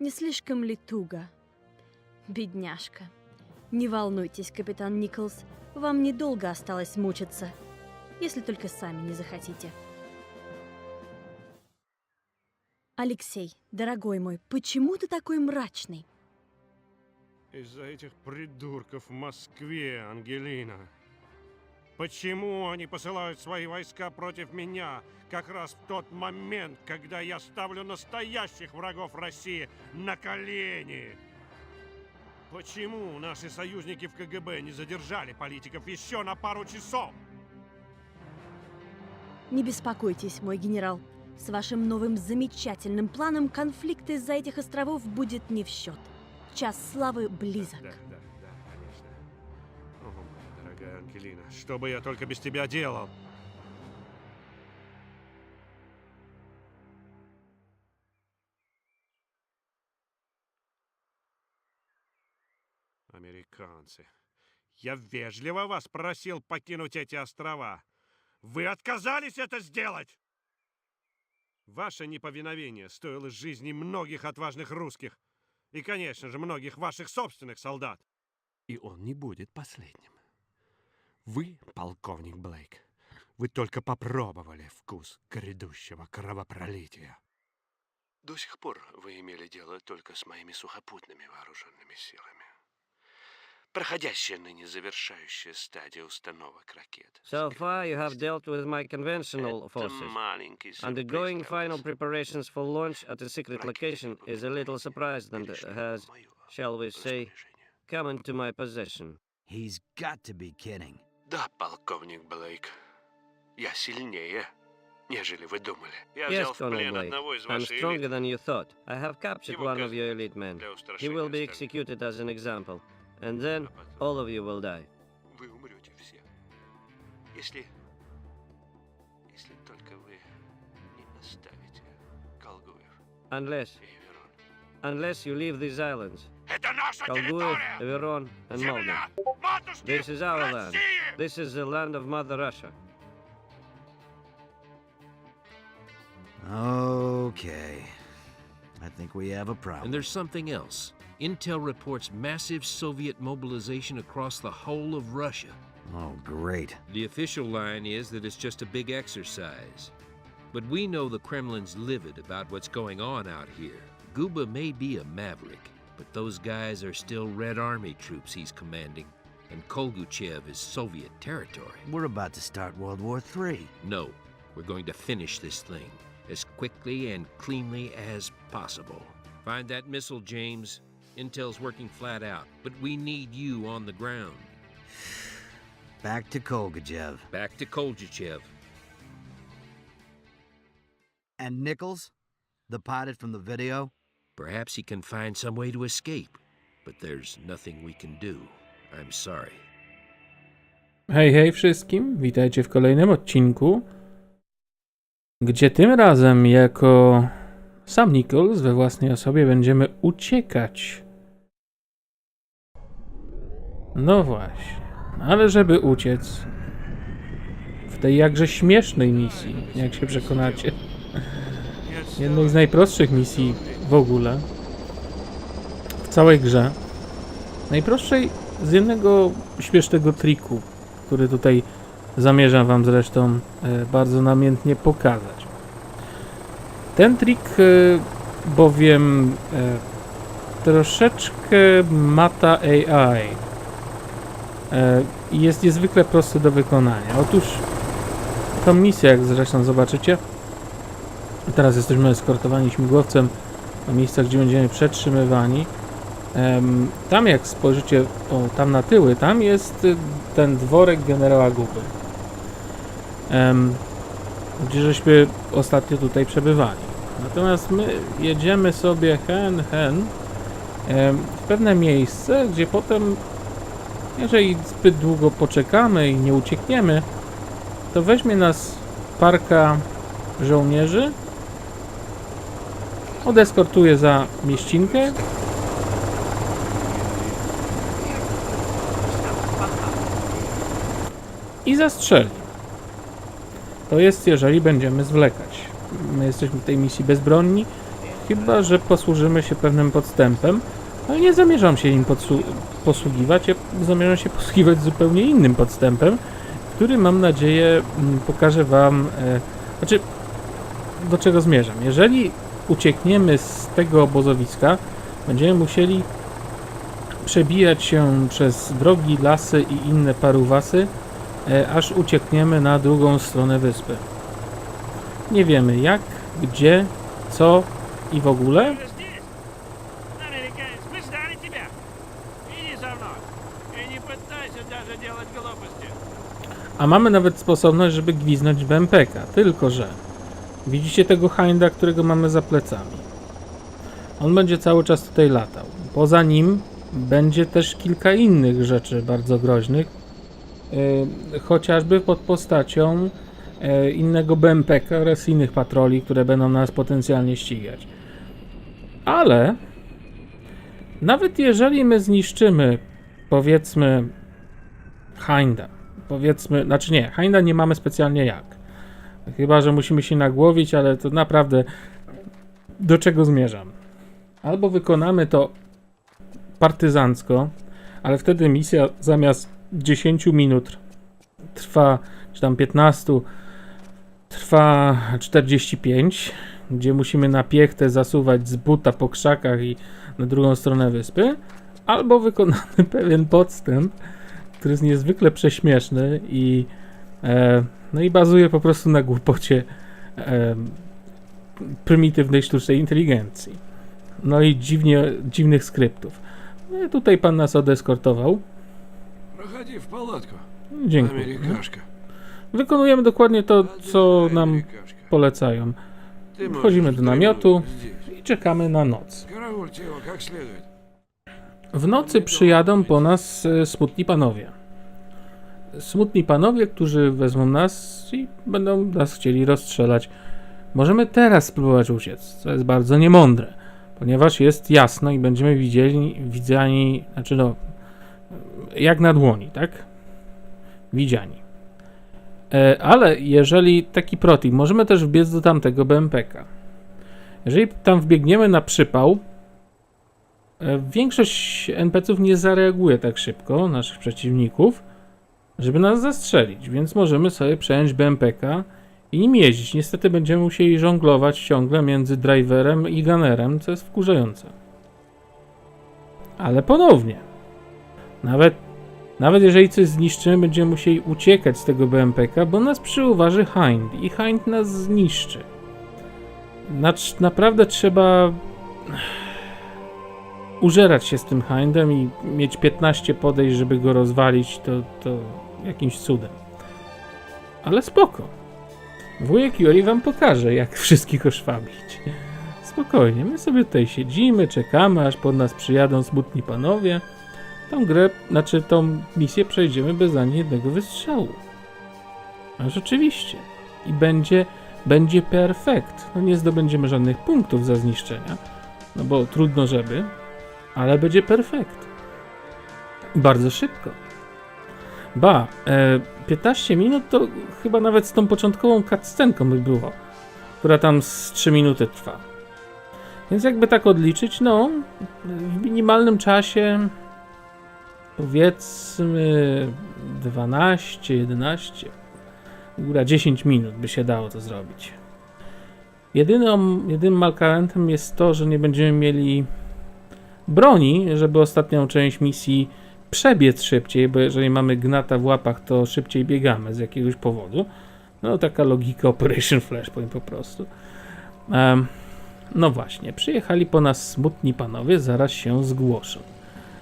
Не слишком ли туго? Бедняжка. Не волнуйтесь, капитан Николс, вам недолго осталось мучиться, если только сами не захотите. Алексей, дорогой мой, почему ты такой мрачный? Из-за этих придурков в Москве, Ангелина. Почему они посылают свои войска против меня как раз в тот момент, когда я ставлю настоящих врагов России на колени? Почему наши союзники в КГБ не задержали политиков еще на пару часов? Не беспокойтесь, мой генерал. С вашим новым замечательным планом конфликт из-за этих островов будет не в счет. Час славы близок. Да, да, Ангелина, что бы я только без тебя делал? Американцы, я вежливо вас просил покинуть эти острова. Вы отказались это сделать! Ваше неповиновение стоило жизни многих отважных русских и, конечно же, многих ваших собственных солдат. И он не будет последним. Вы, полковник Блейк, вы только попробовали вкус грядущего кровопролития. До сих пор вы имели дело только с моими сухопутными вооруженными силами. Проходящая ныне завершающая стадия установок ракет. So far, you have dealt with my conventional forces. Undergoing final preparations for launch at a secret location is a little surprised and перешли в has, shall we say, come into my possession. He's got to be kidding. Да, полковник Блейк, я сильнее, нежели вы думали. Я Yes, взял в плен Blake, одного из I'm вашей stronger элиты than you thought. I have captured one of your elite men. He will be executed as an example. And then, А потом all of you will die. Вы умрете все. Если... Если только вы не оставите Колгуев Unless, unless you leave these islands. Kalguev, Everon, and Moldova. This is our land. This is the land of Mother Russia. Okay. I think we have a problem. And there's something else. Intel reports massive Soviet mobilization across the whole of Russia. Oh, great. The official line is that it's just a big exercise. But we know the Kremlin's livid about what's going on out here. Guba may be a maverick, but those guys are still Red Army troops he's commanding, and Kolguchev is Soviet territory. We're about to start World War III. No, we're going to finish this thing as quickly and cleanly as possible. Find that missile, James. Intel's working flat out, but we need you on the ground. Back to Kolgajev. Back to Koljichev. And Nichols? The pilot from the video? Perhaps he can find some way to escape, but there's nothing we can do. I'm sorry. Hej, hej wszystkim, witajcie w kolejnym odcinku, gdzie tym razem jako sam Nichols we własnej osobie będziemy uciekać. No właśnie, ale żeby uciec w tej jakże śmiesznej misji, jak się przekonacie, jednej z najprostszych misji w ogóle w całej grze, najprostszej z jednego śmiesznego triku, który tutaj zamierzam Wam zresztą e, bardzo namiętnie pokazać. Ten trik e, bowiem e, troszeczkę mata AI i jest niezwykle prosty do wykonania. Otóż tą misję, jak zresztą zobaczycie, teraz jesteśmy eskortowani śmigłowcem do miejsca, gdzie będziemy przetrzymywani. Tam jak spojrzycie o, tam na tyły, tam jest y, ten dworek generała Guby. Gdzie żeśmy ostatnio tutaj przebywali. Natomiast my jedziemy sobie hen, hen w pewne miejsce, gdzie potem, jeżeli zbyt długo poczekamy i nie uciekniemy, to weźmie nas parka żołnierzy, odeskortuje za mieścinkę i zastrzeli. To jest, jeżeli będziemy zwlekać. My jesteśmy w tej misji bezbronni chyba że posłużymy się pewnym podstępem, ale nie zamierzam się im podsu- posługiwać, ja zamierzam się posługiwać zupełnie innym podstępem, który mam nadzieję mm, pokaże Wam, e, znaczy do czego zmierzam. Jeżeli uciekniemy z tego obozowiska, będziemy musieli przebijać się przez drogi, lasy i inne paruwasy, e, aż uciekniemy na drugą stronę wyspy. Nie wiemy jak, gdzie, co i w ogóle. A mamy nawet sposobność, żeby gwiznąć w tylko że widzicie tego Hinda, którego mamy za plecami. On będzie cały czas tutaj latał. Poza nim będzie też kilka innych rzeczy bardzo groźnych. Yy, chociażby pod postacią yy, innego BMPK oraz innych patroli, które będą nas potencjalnie ścigać. Ale nawet jeżeli my zniszczymy, powiedzmy, Hinda, powiedzmy, znaczy nie, Hinda nie mamy specjalnie jak. Chyba, że musimy się nagłowić, ale to naprawdę do czego zmierzam? Albo wykonamy to partyzancko, ale wtedy misja zamiast 10 minut trwa, czy tam 15, trwa 45, gdzie musimy na piechtę zasuwać z buta po krzakach i na drugą stronę wyspy, albo wykonamy pewien podstęp, który jest niezwykle prześmieszny i E, no i bazuje po prostu na głupocie e, prymitywnej sztucznej inteligencji. No i dziwnie, dziwnych skryptów. No tutaj pan nas odeskortował. Prowadzi w polatku. Dziękuję. Wykonujemy dokładnie to, co nam polecają. Wchodzimy do namiotu i czekamy na noc. W nocy przyjadą po nas e, smutni panowie. Smutni panowie, którzy wezmą nas i będą nas chcieli rozstrzelać. Możemy teraz spróbować uciec, co jest bardzo niemądre, ponieważ jest jasno i będziemy widzieli, widziani, znaczy no, jak na dłoni, tak? Widziani. E, ale jeżeli taki protip, możemy też wbiec do tamtego BMPK. Jeżeli tam wbiegniemy na przypał, E, Większość NPC-ów nie zareaguje tak szybko, naszych przeciwników, żeby nas zastrzelić, więc możemy sobie przejąć BMPK i nim jeździć. Niestety będziemy musieli żonglować ciągle między driverem i gunnerem, co jest wkurzające. Ale ponownie, nawet, nawet jeżeli coś zniszczymy, będziemy musieli uciekać z tego BMPK, bo nas przyuważy Hind i Hind nas zniszczy. Znaczy, naprawdę trzeba użerać się z tym Hindem i mieć 15 podejść, żeby go rozwalić, to, to jakimś cudem. Ale spoko. Wujek Juri wam pokaże, jak wszystkich oszwabić. Spokojnie, my sobie tutaj siedzimy, czekamy, aż pod nas przyjadą smutni panowie. Tą grę, znaczy tą misję przejdziemy bez ani jednego wystrzału. A rzeczywiście. I będzie, będzie perfekt. No nie zdobędziemy żadnych punktów za zniszczenia, no bo trudno żeby, ale będzie perfekt. Bardzo szybko. Ba, e, 15 minut to chyba nawet z tą początkową cutscenką by było, która tam z 3 minuty trwa. Więc jakby tak odliczyć, no, w minimalnym czasie powiedzmy 12, 11, góra 10 minut by się dało to zrobić. Jedyną, jedynym malkalentem jest to, że nie będziemy mieli broni, żeby ostatnią część misji przebiec szybciej, bo jeżeli mamy gnata w łapach, to szybciej biegamy z jakiegoś powodu. No taka logika Operation Flashpoint po prostu. Em, no właśnie, przyjechali po nas smutni panowie, zaraz się zgłoszą.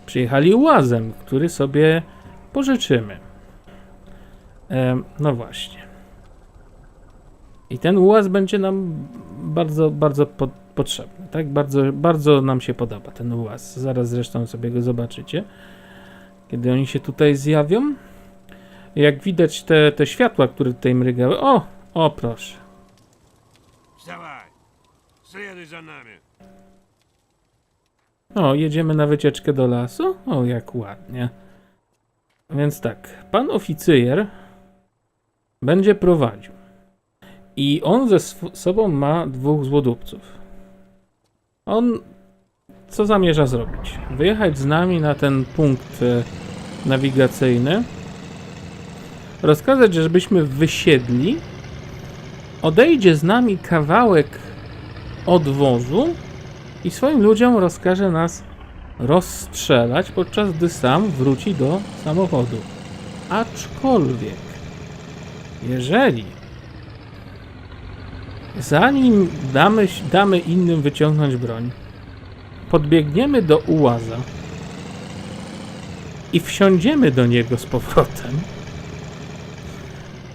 Przyjechali łazem, który sobie pożyczymy. Em, no właśnie. I ten ułaz będzie nam bardzo, bardzo po, potrzebny, tak? Bardzo, bardzo nam się podoba ten ułaz. Zaraz zresztą sobie go zobaczycie, kiedy oni się tutaj zjawią? Jak widać te, te światła, które tutaj mrygały. O! O proszę. Za nami. O, jedziemy na wycieczkę do lasu? O, jak ładnie. Więc tak, pan oficer będzie prowadził. I on ze sobą ma dwóch złodupców. On co zamierza zrobić? Wyjechać z nami na ten punkt e, nawigacyjny, rozkazać, żebyśmy wysiedli, odejdzie z nami kawałek od wozu i swoim ludziom rozkaże nas rozstrzelać, podczas gdy sam wróci do samochodu. Aczkolwiek, jeżeli zanim damy, damy innym wyciągnąć broń, podbiegniemy do ułaza i wsiądziemy do niego z powrotem,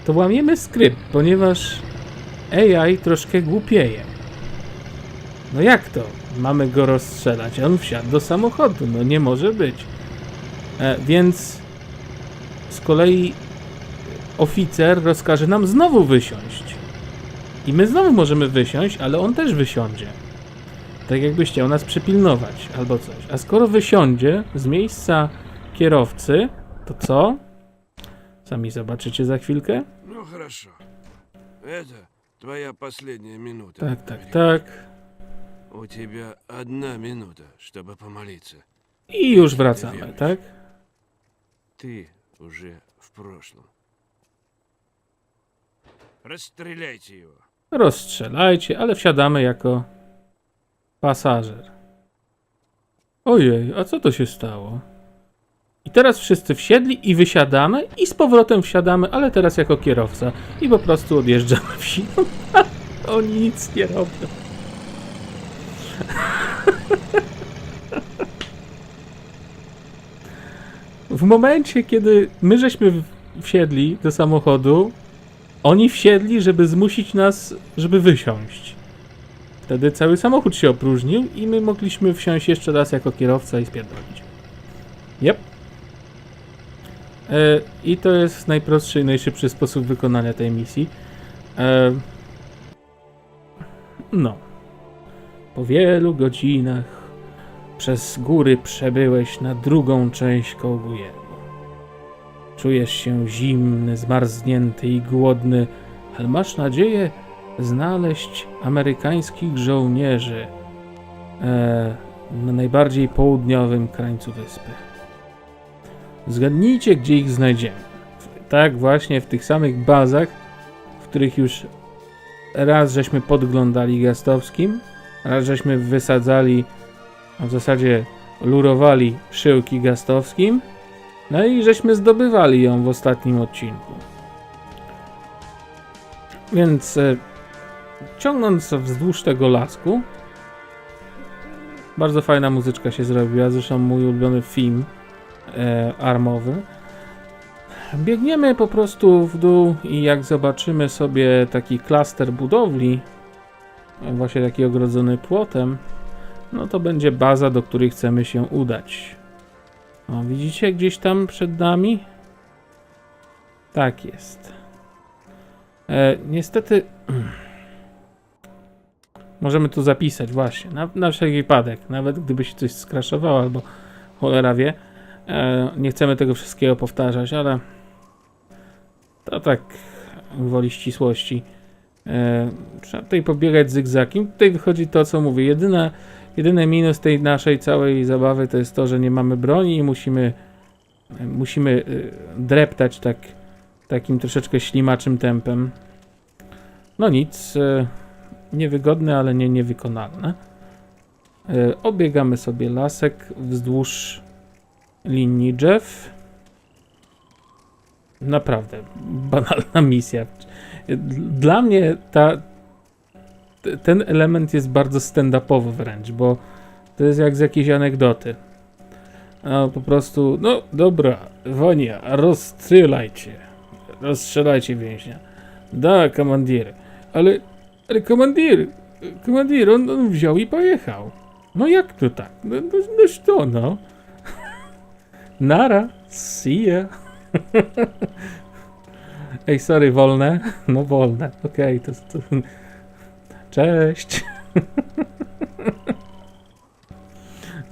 to łamiemy skrypt, ponieważ AI troszkę głupieje. No jak to? Mamy go rozstrzelać, on wsiadł do samochodu. No nie może być. E, więc z kolei oficer rozkaże nam znowu wysiąść. I my znowu możemy wysiąść, ale on też wysiądzie Tak jakby chciał nas przypilnować albo coś. A skoro wysiądzie z miejsca kierowcy, to co? Sami zobaczycie za chwilkę. Ну хорошо. Это твоя последняя минута. Tak, tak, tak. У тебя одна минута, чтобы помолиться. I już wracamy, tak? Ты уже в прошлом. Расстреляйте его. Rozstrzelajcie, ale wsiadamy jako pasażer. Ojej, a co to się stało? I teraz wszyscy wsiedli i wysiadamy i z powrotem wsiadamy, ale teraz jako kierowca i po prostu odjeżdżamy wsi. Oni nic nie robią. W momencie, kiedy my żeśmy wsiedli do samochodu, oni wsiedli, żeby zmusić nas, żeby wysiąść. Wtedy cały samochód się opróżnił i my mogliśmy wsiąść jeszcze raz jako kierowca i spierdolić. Yep. E, I to jest najprostszy i najszybszy sposób wykonania tej misji. E, no. Po wielu godzinach przez góry przebyłeś na drugą część Kołgujelu. Czujesz się zimny, zmarznięty i głodny, ale masz nadzieję znaleźć amerykańskich żołnierzy e, na najbardziej południowym krańcu wyspy. Zgadnijcie, gdzie ich znajdziemy. Tak, właśnie w tych samych bazach, w których już raz żeśmy podglądali Gastowskim, raz żeśmy wysadzali, a w zasadzie lurowali szyłki Gastowskim, no i żeśmy zdobywali ją w ostatnim odcinku. Więc e, ciągnąc wzdłuż tego lasku, bardzo fajna muzyczka się zrobiła, zresztą mój ulubiony film e, armowy. Biegniemy po prostu w dół i jak zobaczymy sobie taki klaster budowli, właśnie taki ogrodzony płotem, no to będzie baza, do której chcemy się udać. O, widzicie gdzieś tam przed nami? Tak jest. E, niestety możemy tu zapisać właśnie, na, na wszelki wypadek, nawet gdyby się coś skraszowało albo cholera wie. E, nie chcemy tego wszystkiego powtarzać, ale to tak woli ścisłości. E, trzeba tutaj pobiegać zygzakiem. Tutaj wychodzi to, co mówię. Jedyne, jedyny minus tej naszej całej zabawy to jest to, że nie mamy broni i musimy musimy y, dreptać tak takim troszeczkę ślimaczym tempem. No nic, y, niewygodne, ale nie niewykonalne. Obiegamy sobie lasek wzdłuż linii drzew. Naprawdę banalna misja. Dla mnie ta, ten element jest bardzo stand-upowy wręcz, bo to jest jak z jakiejś anegdoty. A po prostu, no dobra, Wania, rozstrzelajcie. Rozstrzelajcie więźnia. Da, komandir. Ale, ale komandir, komandir, on, on wziął i pojechał. No jak to tak? No, no, no co no? Nara, see ya. Ej, sorry, wolne? No wolne, okej, to, to... Cześć.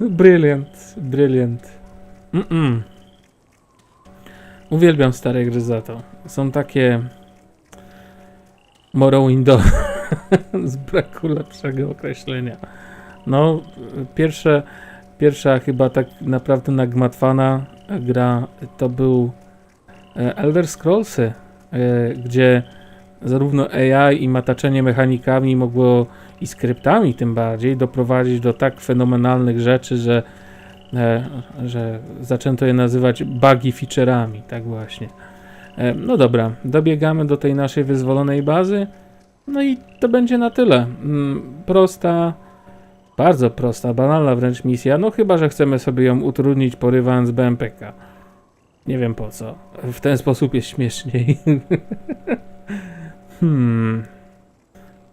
Brilliant, brilliant. Mm-mm. Uwielbiam stare gry za to. Są takie Morrowindowe. Z braku lepszego określenia. No, pierwsze, pierwsza chyba tak naprawdę nagmatwana gra to był e, Elder Scrollsy, e, gdzie zarówno AI i mataczenie mechanikami mogło i skryptami tym bardziej doprowadzić do tak fenomenalnych rzeczy, że, e, że zaczęto je nazywać buggy featureami, tak właśnie. No dobra, dobiegamy do tej naszej wyzwolonej bazy. No i to będzie na tyle. Mm, Prosta, bardzo prosta, banalna wręcz misja. No chyba, że chcemy sobie ją utrudnić porywając BMPK. Nie wiem po co. W ten sposób jest śmieszniej. hmm.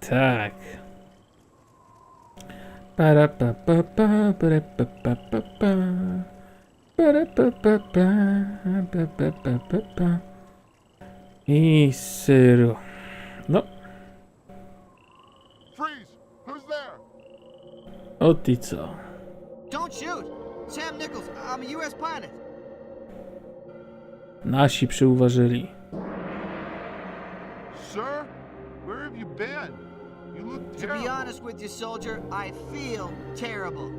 Tak. I syru. O ty co? Don't shoot! Sam Nichols, I'm a U.S. pilot. Nasi przyuważyli. Sir? Where have you been? You look To be terrible. honest with you, soldier, I feel terrible.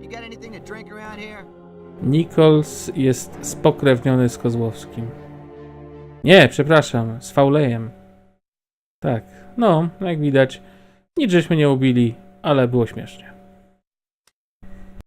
You got anything to drink around here? Nichols jest spokrewniony z Kozłowskim. Nie, przepraszam, z Faulejem. Tak, no, jak widać, nic żeśmy nie ubili, ale było śmiesznie.